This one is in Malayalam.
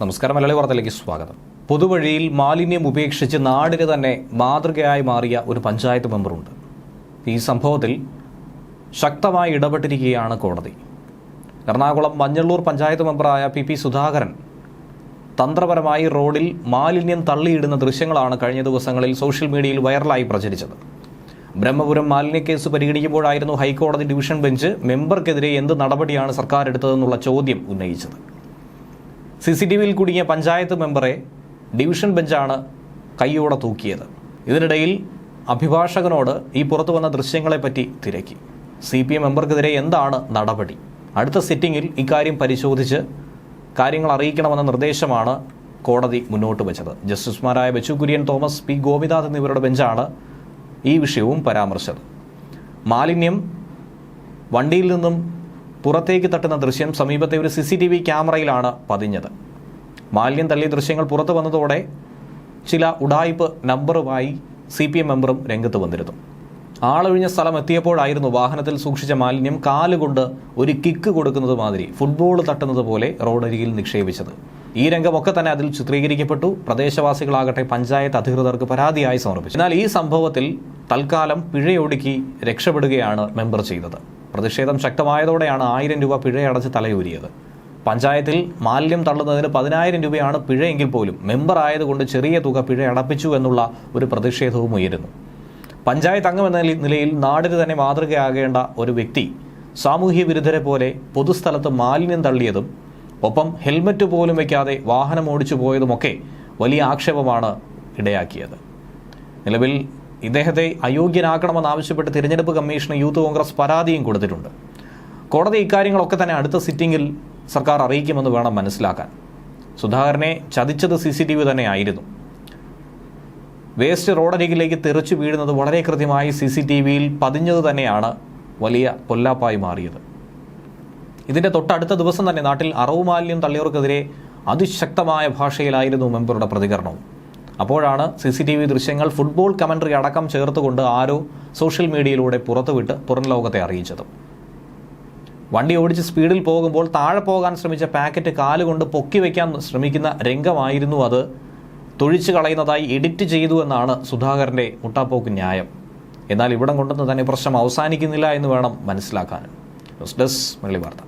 നമസ്കാരം. മലയാളി വാർത്തയിലേക്ക് സ്വാഗതം. പൊതുവഴിയിൽ മാലിന്യം ഉപേക്ഷിച്ച് നാടിന് തന്നെ മാതൃകയായി മാറിയ ഒരു പഞ്ചായത്ത് മെമ്പറുണ്ട്. ഈ സംഭവത്തിൽ ശക്തമായി ഇടപെട്ടിരിക്കുകയാണ് കോടതി. എറണാകുളം മഞ്ഞള്ളൂർ പഞ്ചായത്ത് മെമ്പറായ പി പി സുധാകരൻ തന്ത്രപരമായി റോഡിൽ മാലിന്യം തള്ളിയിടുന്ന ദൃശ്യങ്ങളാണ് കഴിഞ്ഞ ദിവസങ്ങളിൽ സോഷ്യൽ മീഡിയയിൽ വൈറലായി പ്രചരിച്ചത്. ബ്രഹ്മപുരം മാലിന്യ കേസ് പരിഗണിക്കുമ്പോഴായിരുന്നു ഹൈക്കോടതി ഡിവിഷൻ ബെഞ്ച് മെമ്പർക്കെതിരെ എന്ത് നടപടിയാണ് സർക്കാർ എടുത്തതെന്നുള്ള ചോദ്യം ഉന്നയിച്ചത്. സി സി ടി വിയിൽ കുടുങ്ങിയ പഞ്ചായത്ത് മെമ്പറെ ഡിവിഷൻ ബെഞ്ചാണ് കൈയോടെ തൂക്കിയത്. ഇതിനിടയിൽ അഭിഭാഷകനോട് ഈ പുറത്തു വന്ന ദൃശ്യങ്ങളെപ്പറ്റി തിരക്കി. സി പി എം മെമ്പർക്കെതിരെ എന്താണ് നടപടി? അടുത്ത സിറ്റിംഗിൽ ഇക്കാര്യം പരിശോധിച്ച് കാര്യങ്ങൾ അറിയിക്കണമെന്ന നിർദ്ദേശമാണ് കോടതി മുന്നോട്ട് വെച്ചത്. ജസ്റ്റിസുമാരായ ബച്ചു കുര്യൻ തോമസ് പി. ഗോപിനാഥ് എന്നിവരുടെ ബെഞ്ചാണ് ഈ വിഷയവും പരാമർശിച്ചത് മാലിന്യം വണ്ടിയിൽ നിന്നും പുറത്തേക്ക് തട്ടുന്ന ദൃശ്യം സമീപത്തെ ഒരു സി സി ടി വി ക്യാമറയിലാണ് പതിഞ്ഞത്. മാലിന്യം തള്ളിയ ദൃശ്യങ്ങൾ പുറത്തു വന്നതോടെ ചില ഉടായ്പ് നമ്പറുമായി സി പി എം മെമ്പറും രംഗത്ത് വന്നിരുന്നു. ആളൊഴിഞ്ഞ സ്ഥലം എത്തിയപ്പോഴായിരുന്നു വാഹനത്തിൽ സൂക്ഷിച്ച മാലിന്യം കാലുകൊണ്ട് ഒരു കിക്ക് കൊടുക്കുന്നത് മാതിരി ഫുട്ബോൾ തട്ടുന്നത് പോലെ റോഡരികിൽ നിക്ഷേപിച്ചത്. ഈ രംഗമൊക്കെ തന്നെ അതിൽ ചിത്രീകരിക്കപ്പെട്ടു. പ്രദേശവാസികളാകട്ടെ പഞ്ചായത്ത് അധികൃതർക്ക് പരാതിയായി സമർപ്പിച്ചു. എന്നാൽ ഈ സംഭവത്തിൽ തൽക്കാലം പിഴയൊടുക്കി രക്ഷപ്പെടുകയാണ് മെമ്പർ ചെയ്തത്. പ്രതിഷേധം ശക്തമായതോടെയാണ് ആയിരം രൂപ പിഴയടച്ച് തലയൂരിയത്. പഞ്ചായത്തിൽ മാലിന്യം തള്ളുന്നതിന് പതിനായിരം രൂപയാണ് പിഴയെങ്കിൽ പോലും മെമ്പർ ആയതുകൊണ്ട് ചെറിയ തുക പിഴ അടപ്പിച്ചു എന്നുള്ള ഒരു പ്രതിഷേധവും ഉയരുന്നു. പഞ്ചായത്ത് അംഗമെന്ന എന്ന നിലയിൽ നാടിന് തന്നെ മാതൃകയാകേണ്ട ഒരു വ്യക്തി സാമൂഹ്യ വിരുദ്ധരെ പോലെ പൊതുസ്ഥലത്ത് മാലിന്യം തള്ളിയതും ഒപ്പം ഹെൽമറ്റ് പോലും വയ്ക്കാതെ വാഹനം ഓടിച്ചു പോയതുമൊക്കെ വലിയ ആക്ഷേപമാണ് ഇടയാക്കിയത്. നിലവിൽ ഇദ്ദേഹത്തെ അയോഗ്യനാക്കണമെന്നാവശ്യപ്പെട്ട് തിരഞ്ഞെടുപ്പ് കമ്മീഷന് യൂത്ത് കോൺഗ്രസ് പരാതിയും കൊടുത്തിട്ടുണ്ട്. കോടതി ഇക്കാര്യങ്ങളൊക്കെ തന്നെ അടുത്ത സിറ്റിംഗിൽ സർക്കാർ അറിയിക്കുമെന്ന് വേണം മനസ്സിലാക്കാൻ. സുധാകരനെ ചതിച്ചത് സി സി ടി വി തന്നെയായിരുന്നു വേസ്റ്റ് റോഡരികിലേക്ക് തെറിച്ചു വീഴുന്നത് വളരെ കൃത്യമായി സി സി ടി വിയിൽ പതിഞ്ഞത് തന്നെയാണ് വലിയ പൊല്ലാപ്പായി മാറിയത്. ഇതിന്റെ തൊട്ടടുത്ത ദിവസം തന്നെ നാട്ടിൽ അറവുമാലിന്യം തള്ളിയവർക്കെതിരെ അതിശക്തമായ ഭാഷയിലായിരുന്നു മെമ്പറുടെ പ്രതികരണവും. അപ്പോഴാണ് സി സി ടി വി ദൃശ്യങ്ങൾ ഫുട്ബോൾ കമൻട്രി അടക്കം ചേർത്തുകൊണ്ട് ആരോ സോഷ്യൽ മീഡിയയിലൂടെ പുറത്തുവിട്ട് പുറം ലോകത്തെ അറിയിച്ചത്. വണ്ടി ഓടിച്ച് സ്പീഡിൽ പോകുമ്പോൾ താഴെ പോകാൻ ശ്രമിച്ച പാക്കറ്റ് കാലുകൊണ്ട് പൊക്കി വയ്ക്കാൻ ശ്രമിക്കുന്ന രംഗമായിരുന്നു അത്. തൊഴിച്ചു കളയുന്നതായി എഡിറ്റ് ചെയ്തു എന്നാണ് സുധാകരന്റെ മുട്ടാപ്പോക്ക് ന്യായം. എന്നാൽ ഇവിടം കൊണ്ടൊന്നും തന്നെ പ്രശ്നം അവസാനിക്കുന്നില്ല എന്ന് വേണം മനസ്സിലാക്കാൻ. ന്യൂസ് ഡെസ്ക് മലയാളി വാർത്ത.